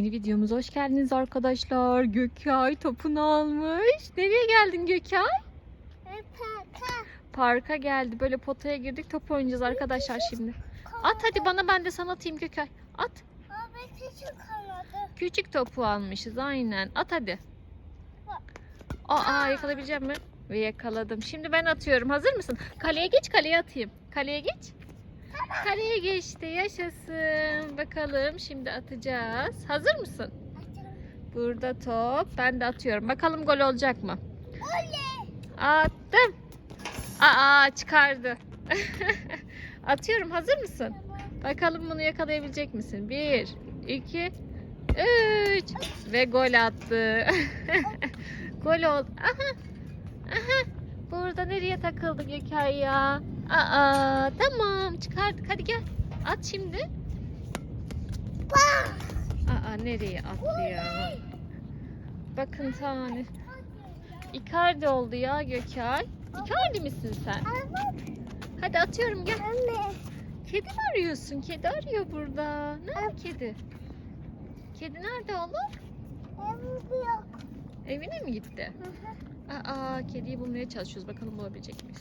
Yeni videomuza hoş geldiniz arkadaşlar. Gökay topunu almış. Nereye geldin Gökay? Parka geldi. Böyle potaya girdik. Top oynayacağız arkadaşlar şimdi. At hadi bana ben de sana atayım Gökay. At. Küçük topu almışız aynen. At hadi. Aa yakalayabilecek mi? Ve yakaladım. Şimdi ben atıyorum. Hazır mısın? Kaleye geç kaleye atayım. Kaleye geç. Kaleye geçti. Yaşasın. Bakalım şimdi atacağız. Hazır mısın? Burada top. Ben de atıyorum. Bakalım gol olacak mı? Attım. Aa çıkardı. atıyorum. Hazır mısın? Bakalım bunu yakalayabilecek misin? Bir, iki, üç. Ve gol attı. gol oldu. Aha. Nereye takıldı Gökay ya? Aa, tamam çıkardık. Hadi gel. At şimdi. Aa, nereye attı? Bakın tane. Icardi oldu ya Gökay. Icardi misin sen? Hadi atıyorum gel. Kedi mi arıyorsun? Kedi arıyor burada. Nerede kedi? Kedi nerede oğlum? Evine mi gitti? Aa, kediyi bulmaya çalışıyoruz. Bakalım bulabilecek miyiz?